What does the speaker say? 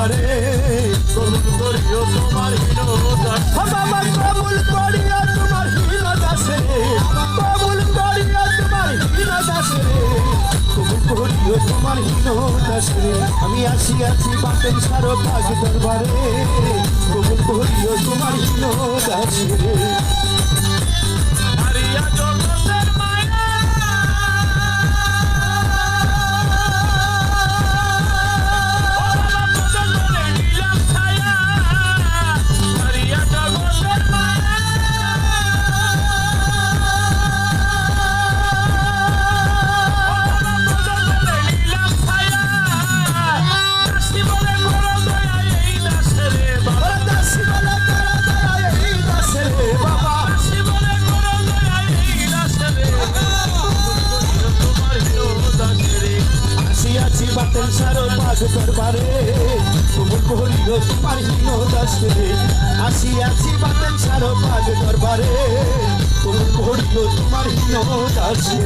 দরবারে কবুল করিও তোমার হীন দাস বাবা কবুল তোমার হীন দাসে রে কবুল তোমার করিও তোমার আমি আসি আছি বাতেন সারো পাক দরবারে কবুল করিও তোমার হীন আছি বাতেন সারো দরবারে। কবুল করিও তোমার হীন দাসে রে আসি আছি বাতেন সারো পাক দরবারে। কবুল করিও তোমার হীন দাসে